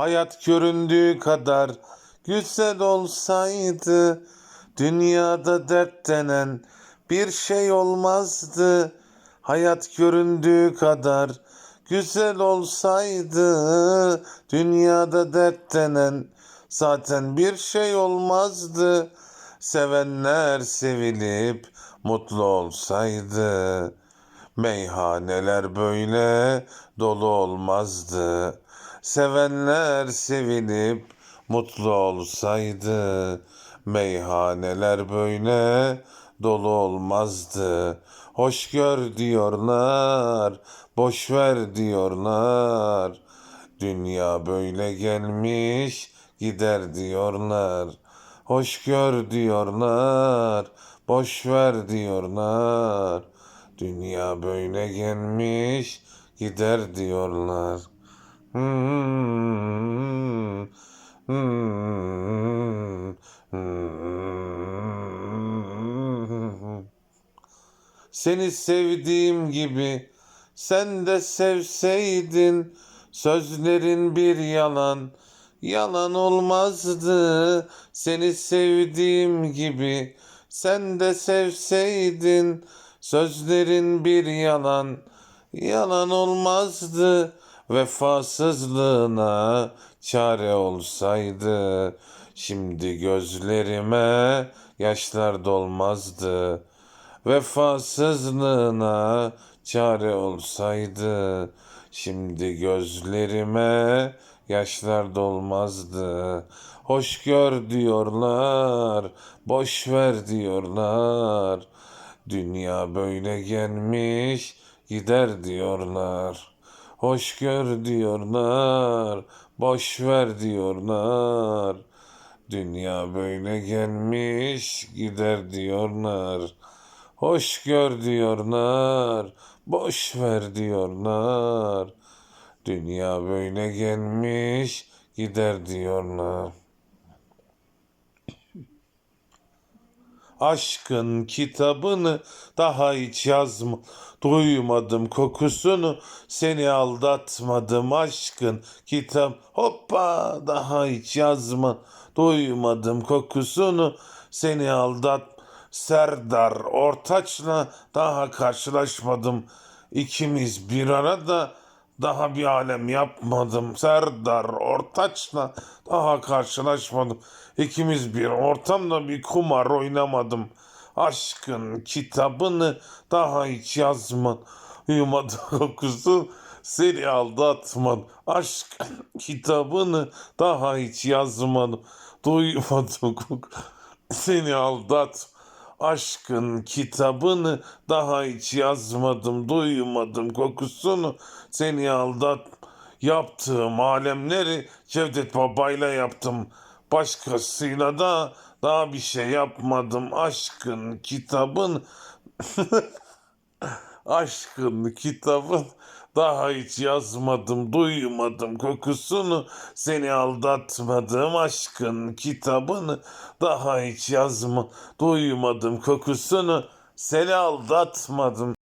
Hayat göründüğü kadar güzel olsaydı dünyada dert denen bir şey olmazdı. Hayat göründüğü kadar güzel olsaydı dünyada dert denen zaten bir şey olmazdı. Sevenler sevilip mutlu olsaydı meyhaneler böyle dolu olmazdı. Sevenler sevilip mutlu olsaydı meyhaneler böyle dolu olmazdı. Hoş gör diyorlar, boş ver diyorlar. Dünya böyle gelmiş gider diyorlar. Hoş gör diyorlar, boş ver diyorlar. Dünya böyle gelmiş gider diyorlar. Seni sevdiğim gibi sen de sevseydin sözlerin bir yalan yalan olmazdı. Seni sevdiğim gibi sen de sevseydin sözlerin bir yalan yalan olmazdı vefasızlığına çare olsaydı şimdi gözlerime yaşlar dolmazdı vefasızlığına çare olsaydı şimdi gözlerime yaşlar dolmazdı. Hoş gör diyorlar, boş ver diyorlar. Dünya böyle gelmiş gider diyorlar. Hoş gör diyorlar, boş ver diyorlar. Dünya böyle gelmiş gider diyorlar. Hoş gör diyorlar, boş ver diyorlar. Dünya böyle gelmiş gider diyorlar. Aşkın kitabını daha hiç yazma. Duymadım kokusunu, seni aldatmadım aşkın kitap. Hoppa daha hiç yazma. Duymadım kokusunu, seni aldat. Serdar Ortaç'la daha karşılaşmadım. İkimiz bir arada daha bir alem yapmadım. Serdar Ortaç'la daha karşılaşmadım. İkimiz bir ortamda bir kumar oynamadım. Aşkın kitabını daha hiç yazma. Uyumadı kokusu seni aldatmadım. Aşkın kitabını daha hiç yazmadım. Duymadım koku seni aldat. Aşkın kitabını daha hiç yazmadım, duymadım kokusunu, seni aldat. Yaptığım alemleri Cevdet Baba'yla yaptım. Başkasıyla da daha bir şey yapmadım. Aşkın kitabın Aşkın kitabın daha hiç yazmadım, duymadım kokusunu, seni aldatmadım aşkın kitabını daha hiç yazma, duymadım kokusunu, seni aldatmadım.